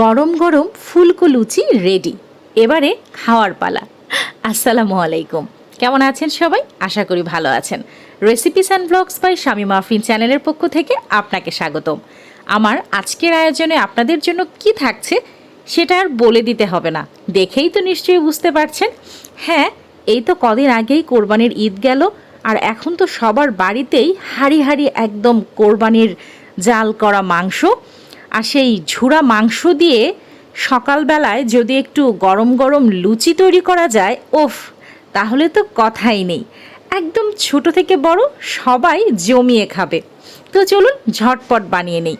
গরম গরম ফুলকো লুচি রেডি এবারে খাওয়ার পালা। আসসালামু আলাইকুম। কেমন আছেন সবাই? আশা করি ভালো আছেন। রেসিপিস অ্যান্ড ব্লগস বাই স্বামী মাফিন চ্যানেলের পক্ষ থেকে আপনাকে স্বাগতম। আমার আজকের আয়োজনে আপনাদের জন্য কি থাকছে সেটা আর বলে দিতে হবে না। দেখেই তো নিশ্চয়ই বুঝতে পারছেন। হ্যাঁ এই তো কদিন আগেই কোরবানির ঈদ গেল, আর এখন তো সবার বাড়িতেই হাড়ি হাড়ি একদম কোরবানির জাল করা মাংস। আর সেই ঝুরা মাংস দিয়ে সকালবেলায় যদি একটু গরম গরম লুচি তৈরি করা যায়, ওফ, তাহলে তো কথাই নেই। একদম ছোট থেকে বড় সবাই জমিয়ে খাবে। তো চলুন ঝটপট বানিয়ে নেই।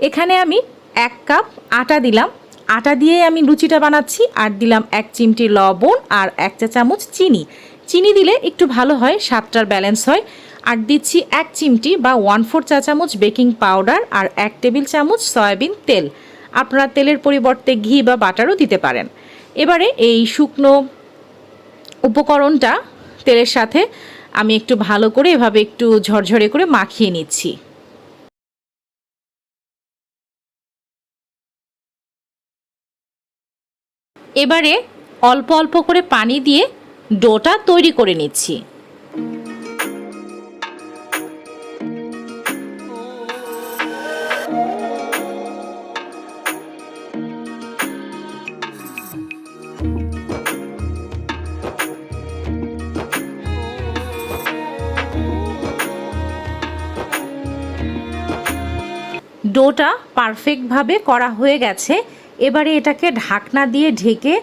এখানে আমি এক কাপ আটা দিলাম। আটা দিয়ে আমি লুচিটা বানাচ্ছি। আর দিলাম এক চিমটি লবণ আর এক চা চামচ চিনি। চিনি দিলে একটু ভালো হয়, স্বাদটার ব্যালেন্স হয়। আর দিচ্ছি এক চিমটি বা ওয়ান ফোর চা চামচ বেকিং পাউডার আর এক টেবিল চামচ সয়াবিন তেল। আপনারা তেলের পরিবর্তে ঘি বা বাটারও দিতে পারেন। এবারে এই শুকনো উপকরণটা তেলের সাথে আমি একটু ভালো করে এভাবে একটু ঝরঝরে করে মাখিয়ে নিচ্ছি। এবারে অল্প অল্প করে পানি দিয়ে ডোটা তৈরি করে নিচ্ছি। ডোটা পারফেক্টভাবে করা হয়ে গেছে। এবারে এটাকে ঢাকনা দিয়ে ঢেকে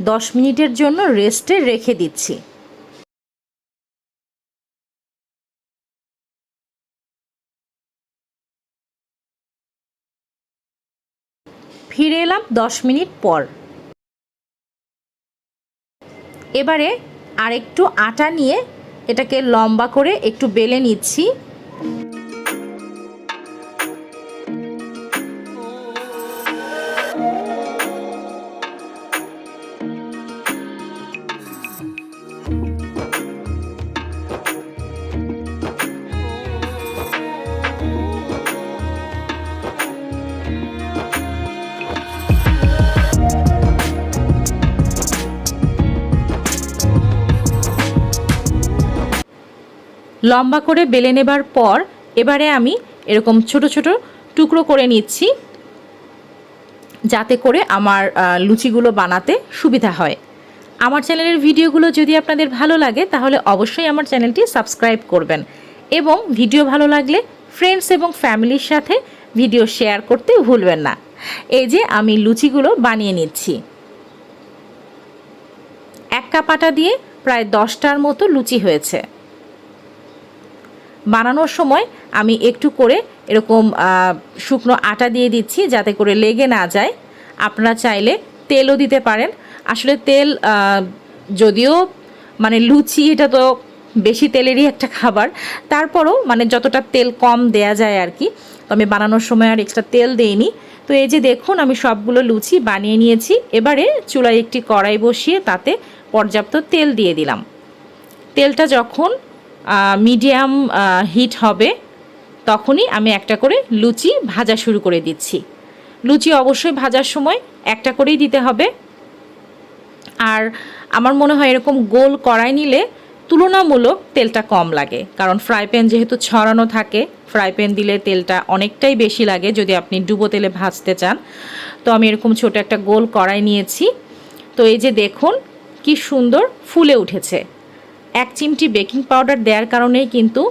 দশ মিনিটের জন্য রেস্টে রেখে দিচ্ছি। ফিরে এলাম দশ মিনিট পর। এবারে আরেকটু আটা নিয়ে এটাকে লম্বা করে একটু বেলে নিচ্ছি। লম্বা করে বেলে নেবার পর এবারে আমি এরকম ছোট ছোট টুকরো করে নিচ্ছি, যাতে করে আমার লুচিগুলো বানাতে সুবিধা হয়। আমার চ্যানেলের ভিডিওগুলো যদি আপনাদের ভালো লাগে, তাহলে অবশ্যই আমার চ্যানেলটি সাবস্ক্রাইব করবেন এবং ভিডিও ভালো লাগলে ফ্রেন্ডস এবং ফ্যামিলির সাথে ভিডিও শেয়ার করতে ভুলবেন না। এই যে আমি লুচিগুলো বানিয়ে নিচ্ছি। এক কাপ আটা দিয়ে প্রায় দশটার মতো লুচি হয়েছে। বানানোর সময় আমি একটু করে এরকম শুকনো আটা দিয়ে দিচ্ছি যাতে করে লেগে না যায়। আপনারা চাইলে তেলও দিতে পারেন। আসলে তেল যদিও মানে লুচি এটা তো বেশি তেলেরই একটা খাবার, তারপরও মানে যতটা তেল কম দেয়া যায় আর কি তো আমি বানানোর সময় আর এক্সট্রা তেল দেইনি। তো এই যে দেখুন, আমি সবগুলো লুচি বানিয়ে নিয়েছি। এবারে চুলায় একটি কড়াই বসিয়ে তাতে পর্যাপ্ত তেল দিয়ে দিলাম। তেলটা যখন মিডিয়াম হিট হবে, তখনই আমি একটা করে লুচি ভাজা শুরু করে দিচ্ছি। লুচি অবশ্যই ভাজার সময় একটা করেই দিতে হবে। আর আমার মনে হয় এরকম গোল কড়াই নিলে তুলনামূলক তেলটা কম লাগে, কারণ ফ্রাই প্যান যেহেতু ছড়ানো থাকে, ফ্রাই প্যান দিলে তেলটা অনেকটাই বেশি লাগে যদি আপনি ডুবো তেলে ভাজতে চান। তো আমি এরকম ছোট একটা গোল কড়াই নিয়েছি। তো এই যে দেখুন, কি সুন্দর ফুলে উঠেছে। এক চিমটি বেকিং পাউডার দেওয়ার কারণেই কিন্তু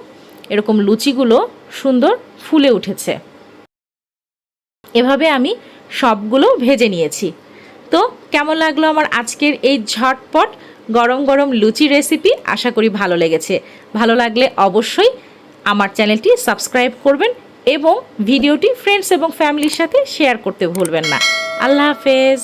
এরকম লুচিগুলো সুন্দর ফুলে উঠেছে। এভাবে আমি সবগুলো ভেজে নিয়েছি। তো কেমন লাগল আমার আজকের এই ঝটপট গরম গরম লুচি রেসিপি? আশা করি ভালো লেগেছে। ভালো লাগলে অবশ্যই আমার চ্যানেলটি সাবস্ক্রাইব করবেন এবং ভিডিওটি ফ্রেন্ডস এবং ফ্যামিলির সাথে শেয়ার করতে ভুলবেন না। আল্লাহ হাফেজ।